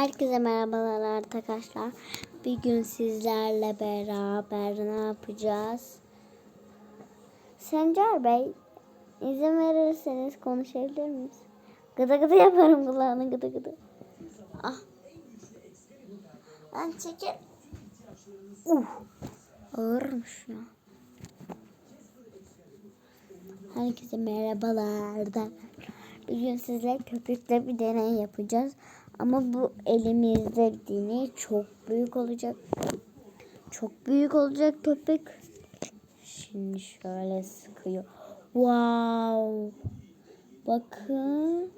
Herkese merhabalar arkadaşlar. Bir gün sizlerle beraber ne yapacağız? Sencer Bey, izin verirseniz konuşabilir miyiz? Gıdı gıdı yaparım kulağını gıdı gıdı. Ah. Lan çekil. Uh. Ağırmış ya. Herkese merhabalar. Bugün sizle köpükle bir deney yapacağız. Ama bu elimizde deney çok büyük olacak. Çok büyük olacak köpük. Şimdi şöyle sıkıyor. Wow. Bakın.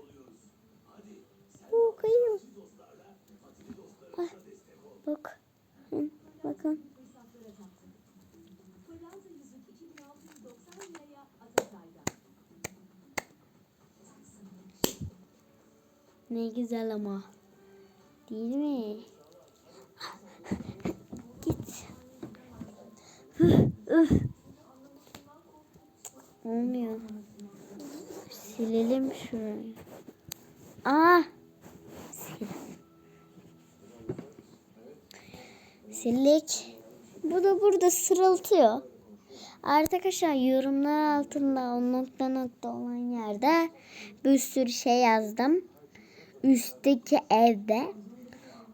Bu kayıyor. Ah, Bak. Hı, Bakın. Ne güzel ama. Değil mi? Git. Olmuyor. Silelim şurayı. Aa! Sil. Sildik. Bu da burada sırıltıyor. Arkadaşlar yorumlar altında o nokta nokta olan yerde bir sürü şey yazdım. Üstteki evde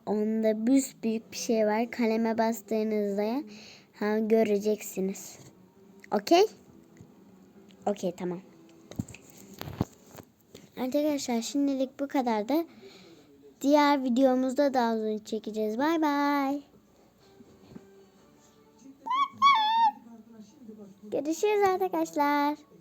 onda büyük bir şey var. Kaleme bastığınızda ha, göreceksiniz. Okey? Okey tamam. Arkadaşlar şimdilik bu kadar da diğer videomuzda daha uzun çekeceğiz. Bay bay. Görüşürüz arkadaşlar.